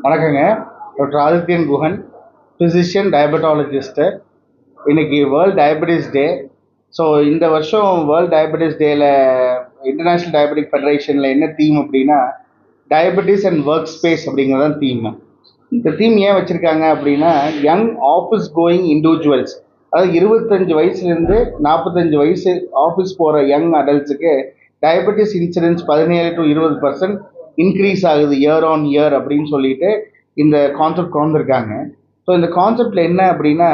வணக்கங்க. Doctor Adityan Guhan physician diabetologist இன்னைக்கு world diabetes day so இந்த வருஷம் வேர்ல்ட் டயபெட்டிஸ் டேல இன்டர்நேஷ்னல் டயபெட்டிக் ஃபெடரேஷனில் என்ன தீம் அப்படின்னா டயபெட்டிஸ் அண்ட் ஒர்க் ஸ்பேஸ் அப்படிங்கிறது தான் தீம் இந்த தீம் ஏன் வச்சுருக்காங்க அப்படின்னா யங் ஆஃபீஸ் கோயிங் இண்டிவிஜுவல்ஸ் அதாவது இருபத்தஞ்சு வயசுலேருந்து நாற்பத்தஞ்சு வயசு ஆஃபீஸ் போகிற யங் அடல்ட்ஸுக்கு டயபெட்டிஸ் இன்சிடென்ஸ் பதினேழு டு இருபது பர்சன்ட் இன்க்ரீஸ் ஆகுது இயர் ஆன் இயர் அப்படின்னு சொல்லிட்டு இந்த கான்செப்ட் கொண்டு ஸோ இந்த கான்செப்டில் என்ன அப்படின்னா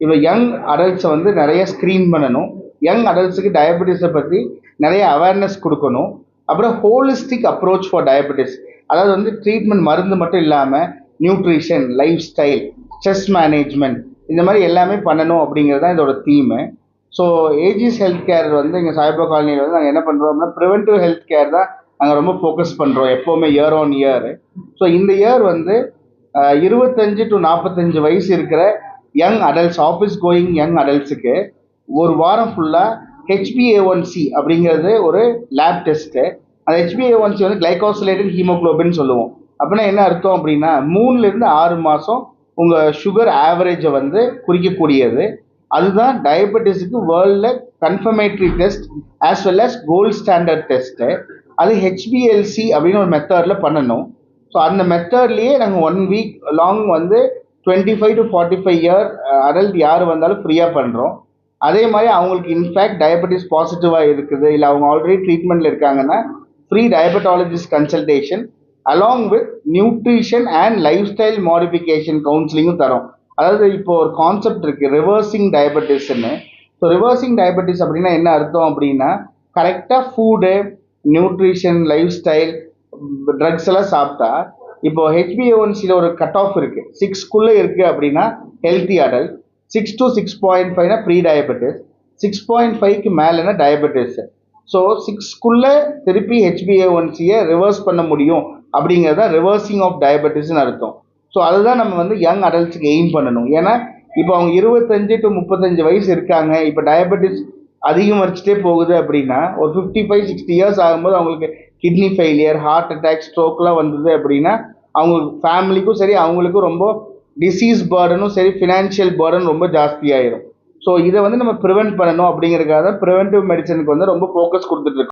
இப்போ யங் அடல்ட்ஸை வந்து நிறைய ஸ்க்ரீன் பண்ணணும். யங் அடல்ட்ஸுக்கு டயபெட்டிஸை பற்றி நிறைய அவேர்னஸ் கொடுக்கணும். அப்புறம் ஹோலிஸ்டிக் அப்ரோச் ஃபார் டயபெட்டிஸ் அதாவது வந்து ட்ரீட்மெண்ட் மருந்து மட்டும் இல்லாமல் nutrition life style stress management இந்த மாதிரி எல்லாமே பண்ணணும் அப்படிங்கிறது தான் இதோட theme so Aegis health care வந்து இங்கே சாய்பா காலனியில் வந்து நாங்கள் என்ன பண்ணுறோம் அப்படின்னா ப்ரிவென்டிவ் ஹெல்த் கேர் தான் நாங்கள் ரொம்ப ஃபோக்கஸ் பண்ணுறோம் எப்போவுமே இயர் ஆன் இயர் ஸோ இந்த இயர் வந்து இருபத்தஞ்சு டு நாற்பத்தஞ்சு வயசு இருக்கிற young adults office going young அடல்ட்ஸுக்கு ஒரு வாரம் ஃபுல்லாக ஹெச்பிஏ ஒன்சி அப்படிங்கிறது ஒரு லேப் டெஸ்ட்டு அந்த ஹெச்பிஏ ஒன்சி வந்து கிளைகோசிலேட்டட் ஹீமோகுளோபின் சொல்லுவோம். அப்படின்னா என்ன அர்த்தம் அப்படின்னா மூணுலேருந்து ஆறு மாதம் உங்கள் சுகர் ஆவரேஜை வந்து குறிக்கக்கூடியது. அதுதான் டயபெட்டிஸுக்கு வேர்ல்டில் confirmatory test as well as gold standard test அது ஹெச்பிஎல்சி அப்படின்னு ஒரு மெத்தடில் பண்ணணும். ஸோ அந்த மெத்தட்லேயே நாங்கள் ஒன் வீக் லாங் வந்து twenty five to forty five year adult யார் வந்தாலும் ஃப்ரீயாக பண்ணுறோம் அதே மாதிரி அவங்களுக்கு இன்ஃபேக்ட் டயபெட்டிஸ் பாசிட்டிவாக இருக்குது. இல்லை அவங்க ஆல்ரெடி ட்ரீட்மெண்ட்டில் இருக்காங்கன்னா free diabetologist consultation along with nutrition and lifestyle modification கவுன்சிலிங்கும் தரோம். அதாவது இப்போ ஒரு கான்செப்ட் இருக்குது ரிவர்சிங் டயபெட்டிஸ்ன்னு ஸோ ரிவர்சிங் டயபெட்டிஸ் அப்படின்னா என்ன அர்த்தம் அப்படின்னா கரெக்டாக food nutrition life style drugs எல்லாம் சாப்பிட்டா இப்போ ஹெச்பிஓன்சியில் ஒரு கட் ஆஃப் இருக்குது சிக்ஸ்க்குள்ளே இருக்குது அப்படின்னா healthy adult six to six point ஃபைவ்னா pre diabetes six point ஃபைவ்க்கு மேலேனா டயபெட்டிஸ் ஸோ சிக்ஸ்க்குள்ளே திருப்பி ஹெச்பிஏஒன்சியை ரிவர்ஸ் பண்ண முடியும் அப்படிங்கிறது தான் ரிவர்சிங் ஆஃப் டயபெட்டிஸ்னு அர்த்தம். ஸோ அதுதான் நம்ம வந்து யங் அடல்ட்ஸுக்கு எய்ம் பண்ணணும். ஏன்னா இப்போ அவங்க இருபத்தஞ்சு டு முப்பத்தஞ்சு வயசு இருக்காங்க. இப்போ டயபெட்டிஸ் அதிகமரிச்சுட்டே போகுது அப்படின்னா ஒரு ஃபிஃப்டி ஃபைவ் சிக்ஸ்டி இயர்ஸ் ஆகும்போது அவங்களுக்கு கிட்னி ஃபெயிலியர் ஹார்ட் அட்டாக் ஸ்ட்ரோக்லாம் வந்தது அப்படின்னா அவங்க ஃபேமிலிக்கும் சரி அவங்களுக்கும் ரொம்ப டிசீஸ் பேர்டனும் சரி ஃபினான்ஷியல் பேர்டன் ரொம்ப ஜாஸ்தியாயிடும் ஸோ இதை வந்து நம்ம ப்ரிவென்ட் பண்ணணும் அப்படிங்கிறதுக்காக தான் ப்ரிவென்டிவ் மெடிசனுக்கு வந்து ரொம்ப ஃபோக்கஸ் கொடுத்துட்டு இருக்கோம்.